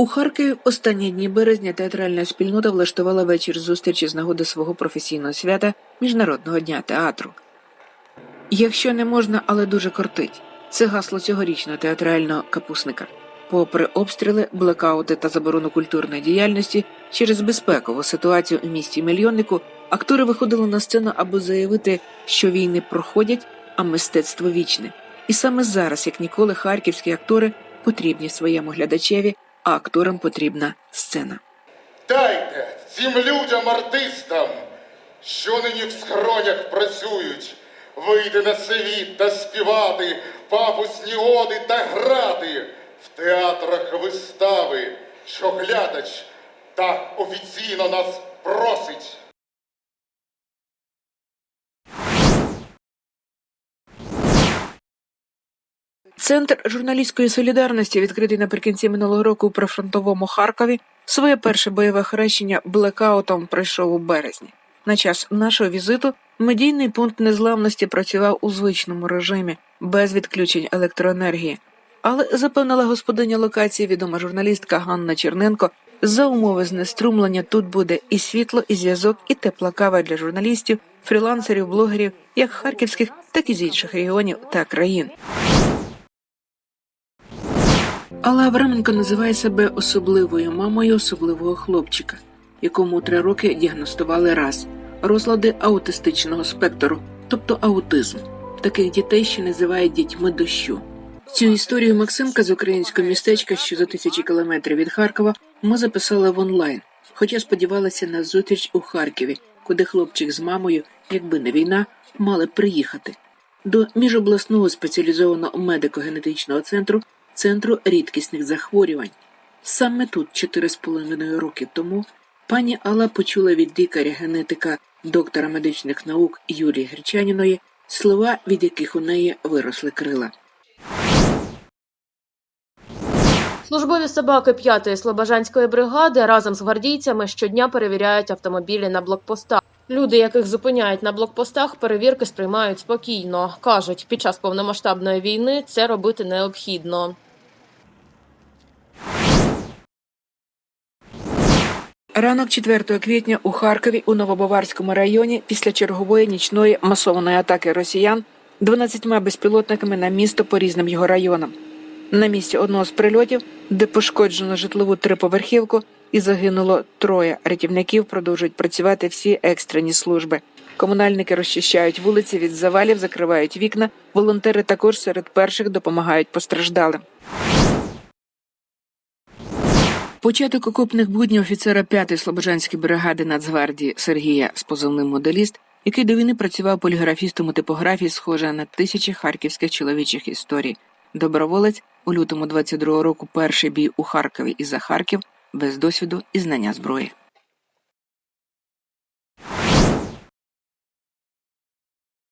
У Харкові останні дні березня театральна спільнота влаштувала вечір зустрічі з нагоди свого професійного свята Міжнародного дня театру. Якщо не можна, але дуже кортить. Це гасло цьогорічного театрального капусника. Попри обстріли, блекаути та заборону культурної діяльності через безпекову ситуацію у місті мільйоннику, актори виходили на сцену, аби заявити, що війни проходять, а мистецтво вічне. І саме зараз, як ніколи, харківські актори потрібні своєму глядачеві, а акторам потрібна сцена. Дайте цим людям, артистам, що нині в схронях працюють, вийти на світ та співати пафосні оди та грати в театрах вистави, що глядач так офіційно нас просить. Центр журналістської солідарності, відкритий наприкінці минулого року у прифронтовому Харкові, своє перше бойове хрещення блекаутом пройшов у березні. На час нашого візиту медійний пункт незламності працював у звичному режимі без відключень електроенергії. Але запевнила господиня локації, відома журналістка Ганна Черненко, за умови знеструмлення тут буде і світло, і зв'язок, і тепла кава для журналістів, фрілансерів, блогерів, як харківських, так і з інших регіонів та країн. Але Авраменко називає себе особливою мамою особливого хлопчика, якому три роки діагностували раз розлади аутистичного спектру, тобто аутизм. Таких дітей ще називають дітьми дощу. Цю історію Максимка з українського містечка, що за тисячі кілометрів від Харкова, ми записали в онлайн, хоча сподівалися на зустріч у Харкові, куди хлопчик з мамою, якби не війна, мали приїхати. До міжобласного спеціалізованого медико-генетичного центру Центру рідкісних захворювань. Саме тут, чотири з половиною роки тому, пані Алла почула від лікаря-генетика, доктора медичних наук Юлії Гречаніної слова, від яких у неї виросли крила. Службові собаки 5-ї Слобожанської бригади разом з гвардійцями щодня перевіряють автомобілі на блокпостах. Люди, яких зупиняють на блокпостах, перевірки сприймають спокійно. кажуть, під час повномасштабної війни це робити необхідно. Ранок 4 квітня у Харкові у Новобаварському районі після чергової нічної масованої атаки росіян 12 безпілотниками на місто по різним його районам. На місці одного з прильотів, де пошкоджено житлову триповерхівку і загинуло троє рятівників, продовжують працювати всі екстрені служби. Комунальники розчищають вулиці від завалів, закривають вікна. Волонтери також серед перших допомагають постраждалим. Початок окопних буднів офіцера 5-ї Слобожанської бригади Нацгвардії Сергія з позивним моделіст, який до війни працював поліграфістом у типографії, схожа на тисячі харківських чоловічих історій. Доброволець у лютому 22-го року перший бій у Харкові і за Харків без досвіду і знання зброї.